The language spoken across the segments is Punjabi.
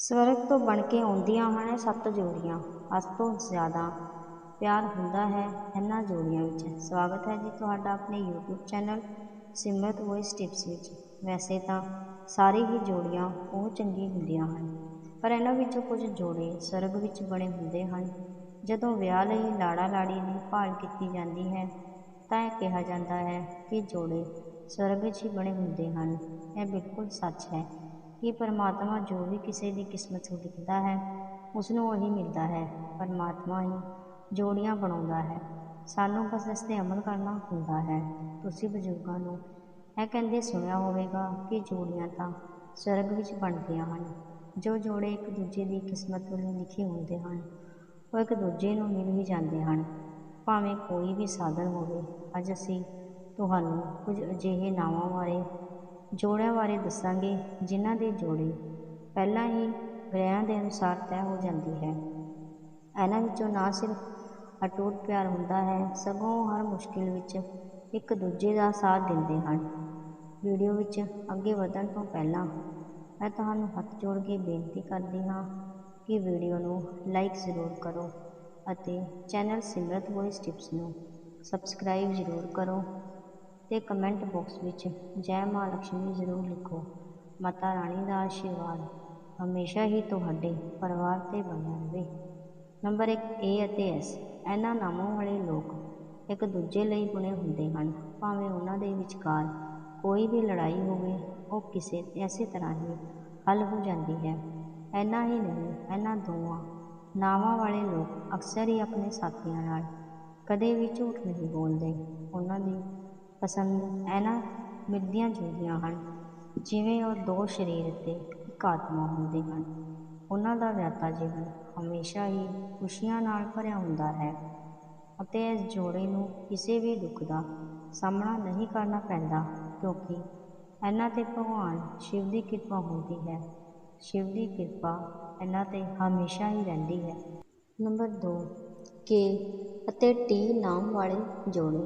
ਸਵਰਗ ਤੋਂ ਬਣ ਕੇ ਆਉਂਦੀਆਂ ਹਨ ਸੱਤ ਜੋੜੀਆਂ। ਅੱਜ ਤੋਂ ਜ਼ਿਆਦਾ ਪਿਆਰ ਹੁੰਦਾ ਹੈ ਇਹਨਾਂ ਜੋੜੀਆਂ ਵਿੱਚ। ਸਵਾਗਤ ਹੈ ਜੀ ਤੁਹਾਡਾ ਆਪਣੇ YouTube channel Simrat voice tips ਵਿੱਚ। ਵੈਸੇ ਤਾਂ ਸਾਰੀ ਹੀ ਜੋੜੀਆਂ ਬਹੁਤ ਚੰਗੀ ਹੁੰਦੀਆਂ ਹਨ, ਪਰ ਇਹਨਾਂ ਵਿੱਚੋਂ ਕੁਝ ਜੋੜੇ ਸਵਰਗ ਵਿੱਚ ਬਣੇ ਹੁੰਦੇ ਹਨ। ਜਦੋਂ ਵਿਆਹ ਲਈ ਲਾੜਾ ਲਾੜੀ ਦੀ ਭਾਲ ਕੀਤੀ ਜਾਂਦੀ ਹੈ, ਤਾਂ ਇਹ ਕਿਹਾ ਜਾਂਦਾ ਹੈ ਕਿ ਜੋੜੇ ਸਵਰਗ ਵਿੱਚ ਹੀ ਬਣੇ ਹੁੰਦੇ ਹਨ। ਇਹ ਬਿਲਕੁਲ ਸੱਚ ਹੈ। ਕਿ ਪਰਮਾਤਮਾ ਜੋ ਵੀ ਕਿਸੇ ਦੀ ਕਿਸਮਤ ਲਿਖਦਾ ਹੈ ਉਸ ਨੂੰ ਉਹੀ ਮਿਲਦਾ ਹੈ। ਪਰਮਾਤਮਾ ਹੀ ਜੋੜੀਆਂ ਬਣਾਉਂਦਾ ਹੈ। ਸਾਨੂੰ ਬਸ ਇਸ 'ਤੇ ਅਮਲ ਕਰਨਾ ਹੁੰਦਾ ਹੈ। ਤੁਸੀਂ ਬਜ਼ੁਰਗਾਂ ਨੂੰ ਇਹ ਕਹਿੰਦੇ ਸੁਣਿਆ ਹੋਵੇਗਾ ਕਿ ਜੋੜੀਆਂ ਤਾਂ ਸਵਰਗ ਵਿੱਚ ਬਣਦੀਆਂ ਹਨ। ਜੋ ਜੋੜੇ ਇੱਕ ਦੂਜੇ ਦੀ ਕਿਸਮਤ ਵੱਲੋਂ ਲਿਖੇ ਹੁੰਦੇ ਹਨ, ਉਹ ਇੱਕ ਦੂਜੇ ਨੂੰ ਮਿਲ ਹੀ ਜਾਂਦੇ ਹਨ। ਭਾਵੇਂ ਕੋਈ ਵੀ ਸਾਧਨ ਹੋਵੇ, ਅੱਜ ਅਸੀਂ ਤੁਹਾਨੂੰ ਕੁਝ ਅਜਿਹੇ ਨਾਵਾਂ ਬਾਰੇ ਜੋੜਿਆਂ ਬਾਰੇ ਦੱਸਾਂਗੇ, ਜਿਨ੍ਹਾਂ ਦੇ ਜੋੜੇ ਪਹਿਲਾਂ ਹੀ ਗ੍ਰਹਿਆਂ ਦੇ ਅਨੁਸਾਰ ਤੈਅ ਹੋ ਜਾਂਦੀ ਹੈ। ਇਹਨਾਂ ਵਿੱਚੋਂ ਨਾ ਸਿਰਫ ਅਟੁੱਟ ਪਿਆਰ ਹੁੰਦਾ ਹੈ, ਸਗੋਂ ਹਰ ਮੁਸ਼ਕਿਲ ਵਿੱਚ ਇੱਕ ਦੂਜੇ ਦਾ ਸਾਥ ਦਿੰਦੇ ਹਨ। ਵੀਡੀਓ ਵਿੱਚ ਅੱਗੇ ਵਧਣ ਤੋਂ ਪਹਿਲਾਂ ਮੈਂ ਤੁਹਾਨੂੰ ਹੱਥ ਜੋੜ ਕੇ ਬੇਨਤੀ ਕਰਦੀ ਹਾਂ ਕਿ ਵੀਡੀਓ ਨੂੰ ਲਾਈਕ ਜ਼ਰੂਰ ਕਰੋ ਅਤੇ ਚੈਨਲ ਸਿਮਰਤ ਵੌਇਸ ਟਿਪਸ ਨੂੰ ਸਬਸਕ੍ਰਾਈਬ ਜ਼ਰੂਰ ਕਰੋ ਅਤੇ ਕਮੈਂਟ ਬਾਕਸ ਵਿੱਚ ਜੈ ਮਾਂ ਲక్ష్ਮੀ ਜ਼ਰੂਰ ਲਿਖੋ। ਮਾਤਾ ਰਾਣੀ ਦਾ ਆਸ਼ੀਰਵਾਦ ਹਮੇਸ਼ਾ ਹੀ ਤੁਹਾਡੇ ਪਰਿਵਾਰ ਤੇ ਬਣਿਆ ਰਹੇ। ਨੰਬਰ 1 ਏ ਅਤੇ ਐਸ ਇਹਨਾਂ ਨਾਮਾਂ ਵਾਲੇ ਲੋਕ ਇੱਕ ਦੂਜੇ ਲਈ ਬੁਣੇ ਹੁੰਦੇ ਹਨ। ਭਾਵੇਂ ਉਹਨਾਂ ਦੇ ਵਿਚਕਾਰ ਕੋਈ ਵੀ ਲੜਾਈ ਹੋਵੇ, ਉਹ ਕਿਸੇ ਐਸੇ ਤਰ੍ਹਾਂ ਹੀ ਹੱਲ ਹੋ ਜਾਂਦੀ ਹੈ। ਇੰਨਾ ਹੀ ਨਹੀਂ, ਇਹਨਾਂ ਦੋਵਾਂ ਨਾਵਾਂ ਵਾਲੇ ਲੋਕ ਅਕਸਰ ਹੀ ਆਪਣੇ ਸਾਥੀਆਂ ਨਾਲ ਕਦੇ ਵੀ ਝੂਠ ਨਹੀਂ ਬੋਲਦੇ। ਉਹਨਾਂ ਦੀ ਪਸੰਦ ਇਹਨਾਂ ਮਿਲਦੀਆਂ ਜੁਲਦੀਆਂ ਹਨ, ਜਿਵੇਂ ਉਹ ਦੋ ਸਰੀਰ ਅਤੇ ਇੱਕ ਆਤਮਾ ਹੁੰਦੇ ਹਨ। ਉਹਨਾਂ ਦਾ ਵਿਆਹਤਾ ਜੀਵਨ ਹਮੇਸ਼ਾ ਹੀ ਖੁਸ਼ੀਆਂ ਨਾਲ ਭਰਿਆ ਹੁੰਦਾ ਹੈ ਅਤੇ ਇਸ ਜੋੜੇ ਨੂੰ ਕਿਸੇ ਵੀ ਦੁੱਖ ਦਾ ਸਾਹਮਣਾ ਨਹੀਂ ਕਰਨਾ ਪੈਂਦਾ, ਕਿਉਂਕਿ ਇਹਨਾਂ 'ਤੇ ਭਗਵਾਨ ਸ਼ਿਵ ਦੀ ਕਿਰਪਾ ਹੁੰਦੀ ਹੈ। ਸ਼ਿਵ ਦੀ ਕਿਰਪਾ ਇਹਨਾਂ 'ਤੇ ਹਮੇਸ਼ਾ ਹੀ ਰਹਿੰਦੀ ਹੈ। ਨੰਬਰ 2 ਕੇ ਅਤੇ ਟੀ ਨਾਮ ਵਾਲੇ ਜੋੜੇ।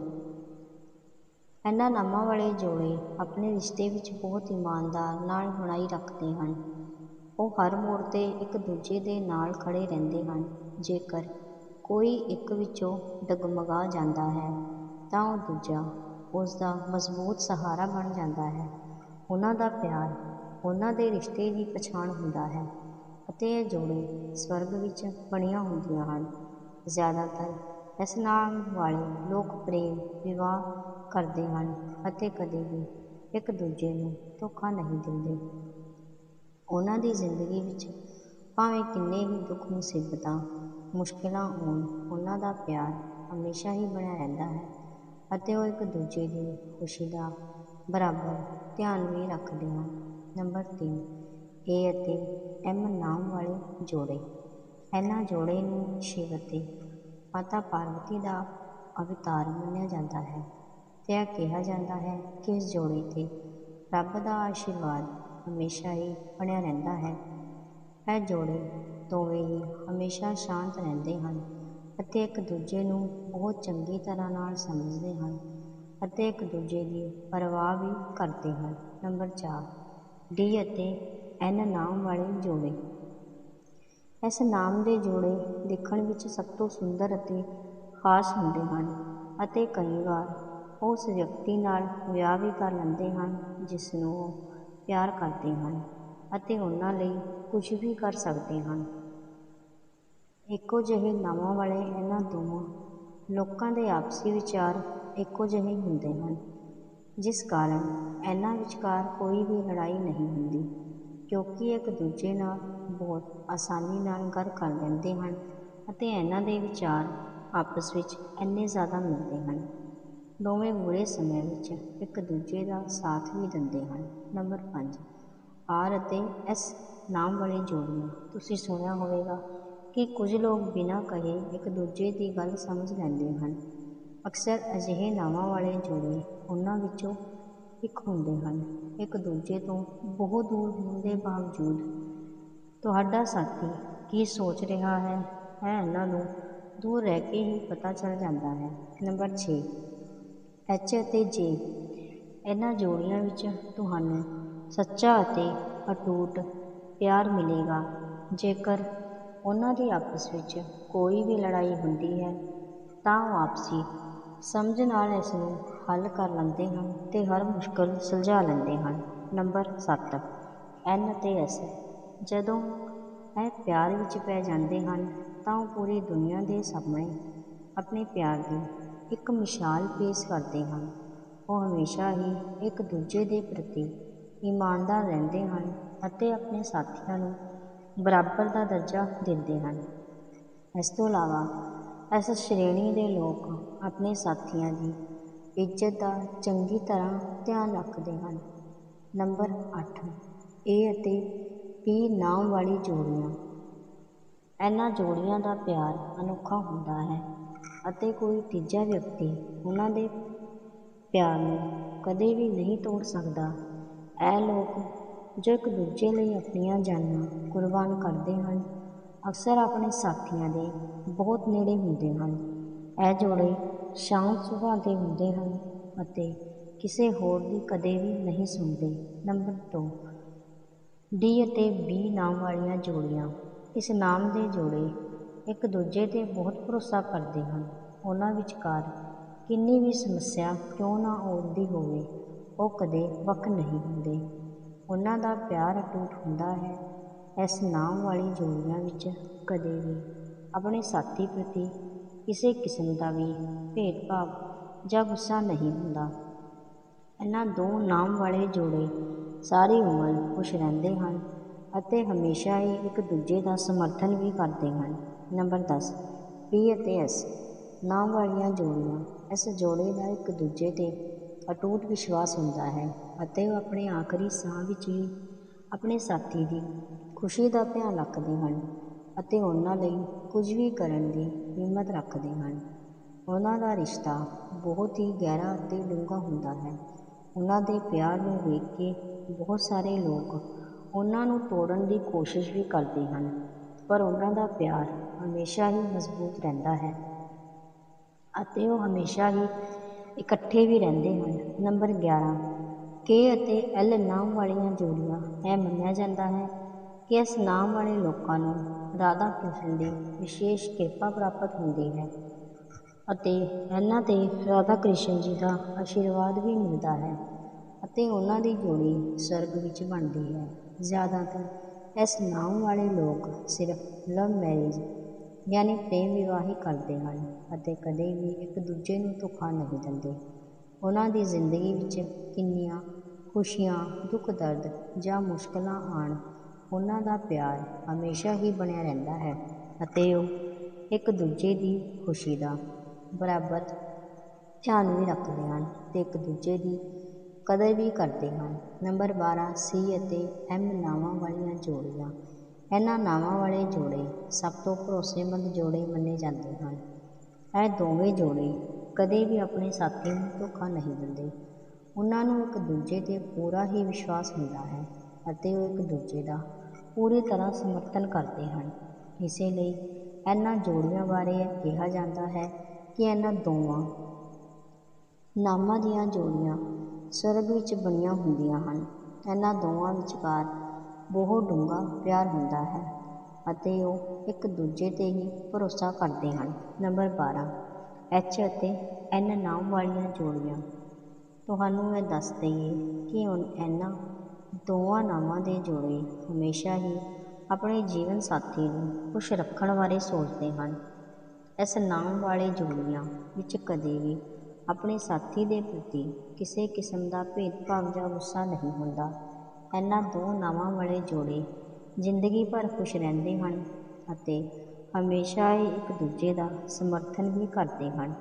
ਇਹਨਾਂ ਨਾਮਾਂ ਵਾਲੇ ਜੋੜੇ ਆਪਣੇ ਰਿਸ਼ਤੇ ਵਿੱਚ ਬਹੁਤ ਇਮਾਨਦਾਰ ਨਾਲ ਬਣਾਈ ਰੱਖਦੇ ਹਨ। ਉਹ ਹਰ ਮੋੜ 'ਤੇ ਇੱਕ ਦੂਜੇ ਦੇ ਨਾਲ ਖੜ੍ਹੇ ਰਹਿੰਦੇ ਹਨ। ਜੇਕਰ ਕੋਈ ਇੱਕ ਵਿੱਚੋਂ ਡਗਮਗਾ ਜਾਂਦਾ ਹੈ, ਤਾਂ ਉਹ ਦੂਜਾ ਉਸ ਦਾ ਮਜ਼ਬੂਤ ਸਹਾਰਾ ਬਣ ਜਾਂਦਾ ਹੈ। ਉਹਨਾਂ ਦਾ ਪਿਆਰ ਉਹਨਾਂ ਦੇ ਰਿਸ਼ਤੇ ਦੀ ਪਛਾਣ ਹੁੰਦਾ ਹੈ ਅਤੇ ਇਹ ਜੋੜੇ ਸਵਰਗ ਵਿੱਚ ਬਣੀਆਂ ਹੁੰਦੀਆਂ ਹਨ। ਜ਼ਿਆਦਾਤਰ ਇਸ ਨਾਮ ਵਾਲੇ ਲੋਕ ਪ੍ਰੇਮ ਵਿਵਾਹ ਕਰਦੇ ਹਨ ਅਤੇ ਕਦੇ ਵੀ ਇੱਕ ਦੂਜੇ ਨੂੰ ਧੋਖਾ ਨਹੀਂ ਦਿੰਦੇ। ਉਹਨਾਂ ਦੀ ਜ਼ਿੰਦਗੀ ਵਿੱਚ ਭਾਵੇਂ ਕਿੰਨੇ ਹੀ ਦੁੱਖ ਮੁਸੀਬਤਾਂ, ਮੁਸ਼ਕਿਲਾਂ ਆਉਣ ਉਹਨਾਂ ਦਾ ਪਿਆਰ ਹਮੇਸ਼ਾ ਹੀ ਬਣਿਆ ਰਹਿੰਦਾ ਹੈ ਅਤੇ ਉਹ ਇੱਕ ਦੂਜੇ ਦੀ ਖੁਸ਼ੀ ਦਾ ਬਰਾਬਰ ਧਿਆਨ ਵੀ ਰੱਖਦੇ ਹਨ। ਨੰਬਰ 3 ਏ ਅਤੇ ਐਮ ਨਾਮ ਵਾਲੇ ਜੋੜੇ। ਇਹਨਾਂ ਜੋੜੇ ਨੂੰ ਸ਼ਿਵ ਅਤੇ ਮਾਤਾ ਪਾਰਵਤੀ ਦਾ ਅਵਤਾਰ ਮੰਨਿਆ ਜਾਂਦਾ ਹੈ। ਤੇ ਇਹ ਕਿਹਾ ਜਾਂਦਾ ਹੈ ਕਿ ਇਸ ਜੋੜੇ 'ਤੇ ਰੱਬ ਦਾ ਆਸ਼ੀਰਵਾਦ ਹਮੇਸ਼ਾ ਹੀ ਬਣਿਆ ਰਹਿੰਦਾ ਹੈ। ਇਹ ਜੋੜੇ ਦੋਵੇਂ ਹੀ ਹਮੇਸ਼ਾ ਸ਼ਾਂਤ ਰਹਿੰਦੇ ਹਨ ਅਤੇ ਇੱਕ ਦੂਜੇ ਨੂੰ ਬਹੁਤ ਚੰਗੀ ਤਰ੍ਹਾਂ ਨਾਲ ਸਮਝਦੇ ਹਨ ਅਤੇ ਇੱਕ ਦੂਜੇ ਦੀ ਪਰਵਾਹ ਵੀ ਕਰਦੇ ਹਨ। ਨੰਬਰ 4 ਡੀ ਅਤੇ ਐਨ ਨਾਮ ਵਾਲੇ ਜੋੜੇ। ਇਸ ਨਾਮ ਦੇ ਜੋੜੇ ਦੇਖਣ ਵਿੱਚ ਸਭ ਤੋਂ ਸੁੰਦਰ ਅਤੇ ਖਾਸ ਹੁੰਦੇ ਹਨ ਅਤੇ ਕਈ ਵਾਰ ਉਸ ਵਿਅਕਤੀ ਨਾਲ ਵਿਆਹ ਵੀ ਕਰ ਲੈਂਦੇ ਹਨ, ਜਿਸ ਨੂੰ ਉਹ ਪਿਆਰ ਕਰਦੇ ਹਨ ਅਤੇ ਉਹਨਾਂ ਲਈ ਕੁਝ ਵੀ ਕਰ ਸਕਦੇ ਹਨ। ਇੱਕੋ ਜਿਹੇ ਨਾਵਾਂ ਵਾਲੇ ਇਹਨਾਂ ਦੋਵਾਂ ਲੋਕਾਂ ਦੇ ਆਪਸੀ ਵਿਚਾਰ ਇੱਕੋ ਜਿਹੇ ਹੁੰਦੇ ਹਨ, ਜਿਸ ਕਾਰਨ ਇਹਨਾਂ ਵਿਚਕਾਰ ਕੋਈ ਵੀ ਲੜਾਈ ਨਹੀਂ ਹੁੰਦੀ, ਕਿਉਂਕਿ ਇੱਕ ਦੂਜੇ ਨਾਲ ਬਹੁਤ ਆਸਾਨੀ ਨਾਲ ਗੱਲ ਕਰ ਲੈਂਦੇ ਹਨ ਅਤੇ ਇਹਨਾਂ ਦੇ ਵਿਚਾਰ ਆਪਸ ਵਿੱਚ ਇੰਨੇ ਜ਼ਿਆਦਾ ਮਿਲਦੇ ਹਨ। ਦੋਵੇਂ ਬੁਰੇ ਸਮੇਂ ਵਿੱਚ ਇੱਕ ਦੂਜੇ ਦਾ ਸਾਥ ਵੀ ਦਿੰਦੇ ਹਨ। ਨੰਬਰ ਪੰਜ, ਆਰ ਅਤੇ ਐਸ ਨਾਮ ਵਾਲੇ ਜੋੜੀਆਂ। ਤੁਸੀਂ ਸੁਣਿਆ ਹੋਵੇਗਾ ਕਿ ਕੁਝ ਲੋਕ ਬਿਨਾਂ ਕਹੇ ਇੱਕ ਦੂਜੇ ਦੀ ਗੱਲ ਸਮਝ ਲੈਂਦੇ ਹਨ। ਅਕਸਰ ਅਜਿਹੇ ਨਾਵਾਂ ਵਾਲੇ ਜੋੜੇ ਉਹਨਾਂ ਵਿੱਚੋਂ ਇੱਕ ਹੁੰਦੇ ਹਨ। ਇੱਕ ਦੂਜੇ ਤੋਂ ਬਹੁਤ ਦੂਰ ਹੋਣ ਦੇ ਬਾਵਜੂਦ, ਤੁਹਾਡਾ ਸਾਥੀ ਕੀ ਸੋਚ ਰਿਹਾ ਹੈ? ਹੈ ਇਹਨਾਂ ਨੂੰ ਦੂਰ ਰਹਿ ਕੇ ਹੀ ਪਤਾ ਚੱਲ ਜਾਂਦਾ ਹੈ। ਨੰਬਰ 6 ਐਚ ਅਤੇ ਜੇ ਇਹਨਾਂ ਜੋੜੀਆਂ ਵਿੱਚ ਤੁਹਾਨੂੰ ਸੱਚਾ ਅਤੇ ਅਟੂਟ ਪਿਆਰ ਮਿਲੇਗਾ। ਜੇਕਰ ਉਹਨਾਂ ਦੀ ਆਪਸ ਵਿੱਚ ਕੋਈ ਵੀ ਲੜਾਈ ਹੁੰਦੀ ਹੈ, ਤਾਂ ਉਹ ਆਪਸੀ ਸਮਝ ਨਾਲ ਇਸ ਨੂੰ ਹੱਲ ਕਰ ਲੈਂਦੇ ਹਨ ਅਤੇ ਹਰ ਮੁਸ਼ਕਲ ਸੁਲਝਾ ਲੈਂਦੇ ਹਨ। ਨੰਬਰ 7 ਐਨ ਅਤੇ ਐਸ ਜਦੋਂ ਇਹ ਪਿਆਰ ਵਿੱਚ ਪੈ ਜਾਂਦੇ ਹਨ, ਤਾਂ ਉਹ ਪੂਰੀ ਦੁਨੀਆ ਦੇ ਸਾਹਮਣੇ ਆਪਣੇ ਪਿਆਰ ਦੀ ਇੱਕ ਮਿਸਾਲ ਪੇਸ਼ ਕਰਦੇ ਹਨ ਉਹ ਹਮੇਸ਼ਾ ਹੀ ਇੱਕ ਦੂਜੇ ਦੇ ਪ੍ਰਤੀ ਇਮਾਨਦਾਰ ਰਹਿੰਦੇ ਹਨ ਅਤੇ ਆਪਣੇ ਸਾਥੀਆਂ ਨੂੰ ਬਰਾਬਰ ਦਾ ਦਰਜਾ ਦਿੰਦੇ ਹਨ। ਇਸ ਤੋਂ ਇਲਾਵਾ ਇਸ ਸ਼੍ਰੇਣੀ ਦੇ ਲੋਕ ਆਪਣੇ ਸਾਥੀਆਂ ਦੀ ਇੱਜ਼ਤ ਦਾ ਚੰਗੀ ਤਰ੍ਹਾਂ ਧਿਆਨ ਰੱਖਦੇ ਹਨ। ਨੰਬਰ ਅੱਠ ਏ ਅਤੇ ਪੀ ਨਾਮ ਵਾਲੀ ਜੋੜੀਆਂ। ਇਹਨਾਂ ਜੋੜੀਆਂ ਦਾ ਪਿਆਰ ਅਨੋਖਾ ਹੁੰਦਾ ਹੈ। ਅਤੇ ਕੋਈ ਤੀਜਾ ਵਿਅਕਤੀ ਉਹਨਾਂ ਦੇ ਪਿਆਰ ਨੂੰ ਕਦੇ ਵੀ ਨਹੀਂ ਤੋੜ ਸਕਦਾ। ਇਹ ਲੋਕ ਜੋ ਇੱਕ ਦੂਜੇ ਲਈ ਆਪਣੀਆਂ ਜਾਨਾਂ ਕੁਰਬਾਨ ਕਰਦੇ ਹਨ, ਅਕਸਰ ਆਪਣੇ ਸਾਥੀਆਂ ਦੇ ਬਹੁਤ ਨੇੜੇ ਹੁੰਦੇ ਹਨ। ਇਹ ਜੋੜੇ ਸ਼ਾਂਤ ਸੁਭਾਅ ਦੇ ਹੁੰਦੇ ਹਨ ਅਤੇ ਕਿਸੇ ਹੋਰ ਦੀ ਕਦੇ ਵੀ ਨਹੀਂ ਸੁਣਦੇ। ਨੰਬਰ 2 ਡੀ ਅਤੇ ਬੀ ਨਾਮ ਵਾਲੀਆਂ ਜੋੜੀਆਂ। ਇਸ ਨਾਮ ਦੇ ਜੋੜੇ ਇੱਕ ਦੂਜੇ 'ਤੇ ਬਹੁਤ ਭਰੋਸਾ ਕਰਦੇ ਹਨ। ਉਹਨਾਂ ਵਿਚਕਾਰ ਕਿੰਨੀ ਵੀ ਸਮੱਸਿਆ ਕਿਉਂ ਨਾ ਆਉਂਦੀ ਹੋਵੇ, ਉਹ ਕਦੇ ਵੱਖ ਨਹੀਂ ਹੁੰਦੇ। ਉਹਨਾਂ ਦਾ ਪਿਆਰ ਅਟੁੱਟ ਹੁੰਦਾ ਹੈ। ਇਸ ਨਾਮ ਵਾਲੀ ਜੋੜੀਆਂ ਵਿੱਚ ਕਦੇ ਵੀ ਆਪਣੇ ਸਾਥੀ ਪ੍ਰਤੀ ਕਿਸੇ ਕਿਸਮ ਦਾ ਵੀ ਭੇਦਭਾਵ ਜਾਂ ਗੁੱਸਾ ਨਹੀਂ ਹੁੰਦਾ। ਇਹਨਾਂ ਦੋ ਨਾਮ ਵਾਲੇ ਜੋੜੇ ਸਾਰੀ ਉਮਰ ਖੁਸ਼ ਰਹਿੰਦੇ ਹਨ ਅਤੇ ਹਮੇਸ਼ਾ ਹੀ ਇੱਕ ਦੂਜੇ ਦਾ ਸਮਰਥਨ ਵੀ ਕਰਦੇ ਹਨ। ਨੰਬਰ 10 ਪੀ ਅਤੇ ਐਸ ਨਾਮ ਵਾਲੀਆਂ ਜੋੜੀਆਂ, ਇਸ ਜੋੜੇ ਦਾ ਇੱਕ ਦੂਜੇ 'ਤੇ ਅਟੂਟ ਵਿਸ਼ਵਾਸ ਹੁੰਦਾ ਹੈ ਅਤੇ ਉਹ ਆਪਣੇ ਆਖਰੀ ਸਾਹ ਵਿੱਚ ਵੀ ਆਪਣੇ ਸਾਥੀ ਦੀ ਖੁਸ਼ੀ ਦਾ ਧਿਆਨ ਰੱਖਦੇ ਹਨ ਅਤੇ ਉਹਨਾਂ ਲਈ ਕੁਝ ਵੀ ਕਰਨ ਦੀ ਹਿੰਮਤ ਰੱਖਦੇ ਹਨ। ਉਹਨਾਂ ਦਾ ਰਿਸ਼ਤਾ ਬਹੁਤ ਹੀ ਗਹਿਰਾ ਅਤੇ ਡੂੰਘਾ ਹੁੰਦਾ ਹੈ। ਉਹਨਾਂ ਦੇ ਪਿਆਰ ਨੂੰ ਵੇਖ ਕੇ ਬਹੁਤ ਸਾਰੇ ਲੋਕ ਉਹਨਾਂ ਨੂੰ ਤੋੜਨ ਦੀ ਕੋਸ਼ਿਸ਼ ਵੀ ਕਰਦੇ ਹਨ। ਪਰ ਉਹਨਾਂ ਦਾ ਪਿਆਰ ਹਮੇਸ਼ਾ ਹੀ ਮਜ਼ਬੂਤ ਰਹਿੰਦਾ ਹੈ ਅਤੇ ਉਹ ਹਮੇਸ਼ਾ ਹੀ ਇਕੱਠੇ ਵੀ ਰਹਿੰਦੇ ਹਨ। ਨੰਬਰ 11 ਕੇ ਅਤੇ ਐਲ ਨਾਮ ਵਾਲੀਆਂ ਜੋੜੀਆਂ ਇਹ ਮੰਨਿਆ ਜਾਂਦਾ ਹੈ ਕਿ ਇਸ ਨਾਮ ਵਾਲੇ ਲੋਕਾਂ ਨੂੰ ਰਾਧਾ ਕ੍ਰਿਸ਼ਨ ਦੀ ਵਿਸ਼ੇਸ਼ ਕਿਰਪਾ ਪ੍ਰਾਪਤ ਹੁੰਦੀ ਹੈ ਅਤੇ ਇਹਨਾਂ 'ਤੇ ਰਾਧਾ ਕ੍ਰਿਸ਼ਨ ਜੀ ਦਾ ਆਸ਼ੀਰਵਾਦ ਵੀ ਮਿਲਦਾ ਹੈ ਅਤੇ ਉਹਨਾਂ ਦੀ ਜੋੜੀ ਸਵਰਗ ਵਿੱਚ ਬਣਦੀ ਹੈ। ਜ਼ਿਆਦਾਤਰ ਇਸ ਨਾਮ ਵਾਲੇ ਲੋਕ ਸਿਰਫ ਲਵ ਮੈਰਿਜ ਯਾਨੀ ਪ੍ਰੇਮ ਵਿਵਾਹ ਹੀ ਕਰਦੇ ਹਨ ਅਤੇ ਕਦੇ ਵੀ ਇੱਕ ਦੂਜੇ ਨੂੰ ਧੋਖਾ ਨਹੀਂ ਦਿੰਦੇ। ਉਹਨਾਂ ਦੀ ਜ਼ਿੰਦਗੀ ਵਿੱਚ ਕਿੰਨੀਆਂ ਖੁਸ਼ੀਆਂ, ਦੁੱਖ ਦਰਦ ਜਾਂ ਮੁਸ਼ਕਲਾਂ ਆਉਣ ਉਹਨਾਂ ਦਾ ਪਿਆਰ ਹਮੇਸ਼ਾ ਹੀ ਬਣਿਆ ਰਹਿੰਦਾ ਹੈ ਅਤੇ ਉਹ ਇੱਕ ਦੂਜੇ ਦੀ ਖੁਸ਼ੀ ਦਾ ਬਰਾਬਰ ਧਿਆਨ ਵੀ ਰੱਖਦੇ ਹਨ ਅਤੇ ਇੱਕ ਦੂਜੇ ਦੀ ਕਦਰ ਵੀ ਕਰਦੇ ਹਨ ਨੰਬਰ 12 ਸੀ ਅਤੇ ਐਮ ਨਾਵਾਂ ਵਾਲੀਆਂ ਜੋੜੀਆਂ। ਇਹਨਾਂ ਨਾਵਾਂ ਵਾਲੇ ਜੋੜੇ ਸਭ ਤੋਂ ਭਰੋਸੇਮੰਦ ਜੋੜੇ ਮੰਨੇ ਜਾਂਦੇ ਹਨ। ਇਹ ਦੋਵੇਂ ਜੋੜੇ ਕਦੇ ਵੀ ਆਪਣੇ ਸਾਥੀ ਨੂੰ ਧੋਖਾ ਨਹੀਂ ਦਿੰਦੇ। ਉਹਨਾਂ ਨੂੰ ਇੱਕ ਦੂਜੇ 'ਤੇ ਪੂਰਾ ਹੀ ਵਿਸ਼ਵਾਸ ਹੁੰਦਾ ਹੈ ਅਤੇ ਉਹ ਇੱਕ ਦੂਜੇ ਦਾ ਪੂਰੀ ਤਰ੍ਹਾਂ ਸਮਰਥਨ ਕਰਦੇ ਹਨ। ਇਸੇ ਲਈ ਇਹਨਾਂ ਜੋੜੀਆਂ ਬਾਰੇ ਇਹ ਕਿਹਾ ਜਾਂਦਾ ਹੈ ਕਿ ਇਹਨਾਂ ਦੋਵਾਂ ਨਾਮਾਂ ਦੀਆਂ ਜੋੜੀਆਂ ਸਵਰਗ ਵਿੱਚ ਬਣੀਆਂ ਹੁੰਦੀਆਂ ਹਨ। ਇਹਨਾਂ ਦੋਵਾਂ ਵਿਚਕਾਰ ਬਹੁਤ ਡੂੰਘਾ ਪਿਆਰ ਹੁੰਦਾ ਹੈ ਅਤੇ ਉਹ ਇੱਕ ਦੂਜੇ 'ਤੇ ਹੀ ਭਰੋਸਾ ਕਰਦੇ ਹਨ। ਨੰਬਰ 12 ਐਚ ਅਤੇ ਐਨ ਨਾਮ ਵਾਲੀਆਂ ਜੋੜੀਆਂ। ਤੁਹਾਨੂੰ ਇਹ ਦੱਸ ਦਈਏ ਕਿ ਹੁਣ ਇਹਨਾਂ ਦੋਵਾਂ ਨਾਵਾਂ ਦੇ ਜੋੜੇ ਹਮੇਸ਼ਾ ਹੀ ਆਪਣੇ ਜੀਵਨ ਸਾਥੀ ਨੂੰ ਖੁਸ਼ ਰੱਖਣ ਬਾਰੇ ਸੋਚਦੇ ਹਨ। ਇਸ ਨਾਮ ਵਾਲੇ ਜੋੜੀਆਂ ਵਿੱਚ ਕਦੇ ਵੀ ਆਪਣੇ ਸਾਥੀ ਦੇ ਪ੍ਰਤੀ ਕਿਸੇ ਕਿਸਮ ਦਾ ਭੇਦਭਾਵ ਜਾਂ ਗੁੱਸਾ ਨਹੀਂ ਹੁੰਦਾ। ਇਹਨਾਂ ਦੋ ਨਾਵਾਂ ਵਾਲੇ ਜੋੜੇ ਜ਼ਿੰਦਗੀ ਭਰ ਖੁਸ਼ ਰਹਿੰਦੇ ਹਨ ਅਤੇ ਹਮੇਸ਼ਾ ਹੀ ਇੱਕ ਦੂਜੇ ਦਾ ਸਮਰਥਨ ਵੀ ਕਰਦੇ ਹਨ।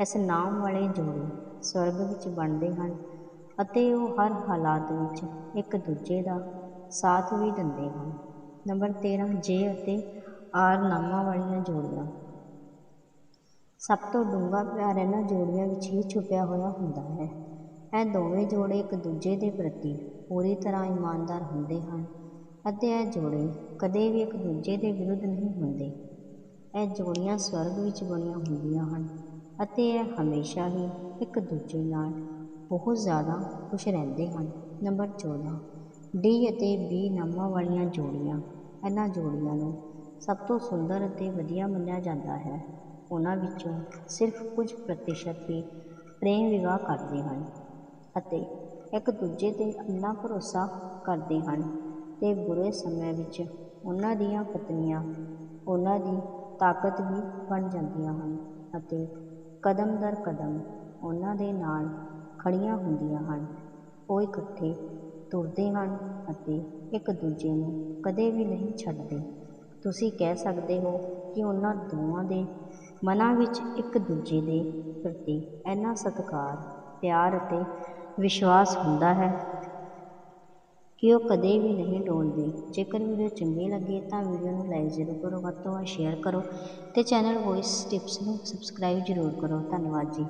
ਇਸ ਨਾਮ ਵਾਲੇ ਜੋੜੇ ਸਵਰਗ ਵਿੱਚ ਬਣਦੇ ਹਨ ਅਤੇ ਉਹ ਹਰ ਹਾਲਾਤ ਵਿੱਚ ਇੱਕ ਦੂਜੇ ਦਾ ਸਾਥ ਵੀ ਦਿੰਦੇ ਹਨ। ਨੰਬਰ 13 ਜੇ ਅਤੇ ਆਰ ਨਾਮਾਂ ਵਾਲੀਆਂ ਜੋੜੀਆਂ। ਸਭ ਤੋਂ ਡੂੰਘਾ ਪਿਆਰ ਇਹਨਾਂ ਜੋੜੀਆਂ ਵਿੱਚ ਹੀ ਛੁਪਿਆ ਹੋਇਆ ਹੁੰਦਾ ਹੈ। ਇਹ ਦੋਵੇਂ ਜੋੜੇ ਇੱਕ ਦੂਜੇ ਦੇ ਪ੍ਰਤੀ ਪੂਰੀ ਤਰ੍ਹਾਂ ਇਮਾਨਦਾਰ ਹੁੰਦੇ ਹਨ ਅਤੇ ਇਹ ਜੋੜੇ ਕਦੇ ਵੀ ਇੱਕ ਦੂਜੇ ਦੇ ਵਿਰੁੱਧ ਨਹੀਂ ਹੁੰਦੇ। ਇਹ ਜੋੜੀਆਂ ਸਵਰਗ ਵਿੱਚ ਬਣੀਆਂ ਹੁੰਦੀਆਂ ਹਨ ਅਤੇ ਇਹ ਹਮੇਸ਼ਾ ਹੀ ਇੱਕ ਦੂਜੇ ਨਾਲ ਬਹੁਤ ਜ਼ਿਆਦਾ ਖੁਸ਼ ਰਹਿੰਦੇ ਹਨ। ਨੰਬਰ 14 ਡੀ ਅਤੇ ਬੀ ਨਾਮਾਂ ਵਾਲੀਆਂ ਜੋੜੀਆਂ ਇਹਨਾਂ ਜੋੜੀਆਂ ਨੂੰ ਸਭ ਤੋਂ ਸੁੰਦਰ ਅਤੇ ਵਧੀਆ ਮੰਨਿਆ ਜਾਂਦਾ ਹੈ। ਉਹਨਾਂ ਵਿੱਚੋਂ ਸਿਰਫ ਕੁਝ ਪ੍ਰਤੀਸ਼ਤ ਹੀ ਪ੍ਰੇਮ ਵਿਵਾਹ ਕਰਦੇ ਹਨ ਅਤੇ ਇੱਕ ਦੂਜੇ 'ਤੇ ਅੰਨਾ ਭਰੋਸਾ ਕਰਦੇ ਹਨ ਅਤੇ ਬੁਰੇ ਸਮੇਂ ਵਿੱਚ ਉਹਨਾਂ ਦੀਆਂ ਪਤਨੀਆਂ ਉਹਨਾਂ ਦੀ ਤਾਕਤ ਵੀ ਬਣ ਜਾਂਦੀਆਂ ਹਨ ਅਤੇ ਕਦਮ ਦਰ ਕਦਮ ਉਹਨਾਂ ਦੇ ਨਾਲ ਖੜ੍ਹੀਆਂ ਹੁੰਦੀਆਂ ਹਨ। ਉਹ ਇਕੱਠੇ ਤੁਰਦੇ ਹਨ ਅਤੇ ਇੱਕ ਦੂਜੇ ਨੂੰ ਕਦੇ ਵੀ ਨਹੀਂ ਛੱਡਦੇ। ਤੁਸੀਂ ਕਹਿ ਸਕਦੇ ਹੋ ਕਿ ਉਹਨਾਂ ਦੋਵਾਂ ਦੇ ਮਨਾਂ ਵਿੱਚ ਇੱਕ ਦੂਜੇ ਦੇ ਪ੍ਰਤੀ ਇੰਨਾ ਸਤਿਕਾਰ, ਪਿਆਰ ਅਤੇ ਵਿਸ਼ਵਾਸ ਹੁੰਦਾ ਹੈ ਕਿ ਉਹ ਕਦੇ ਵੀ ਨਹੀਂ ਡੋਲਦੇ। ਜੇਕਰ ਵੀਡੀਓ ਚੰਗੀ ਲੱਗੇ ਤਾਂ ਵੀਡੀਓ ਨੂੰ ਲਾਈਕ ਜ਼ਰੂਰ ਕਰੋ, ਵੱਧ ਤੋਂ ਵੱਧ ਸ਼ੇਅਰ ਕਰੋ ਅਤੇ ਚੈਨਲ ਵੌਇਸ ਟਿਪਸ ਨੂੰ ਸਬਸਕ੍ਰਾਈਬ ਜ਼ਰੂਰ ਕਰੋ। ਧੰਨਵਾਦ ਜੀ।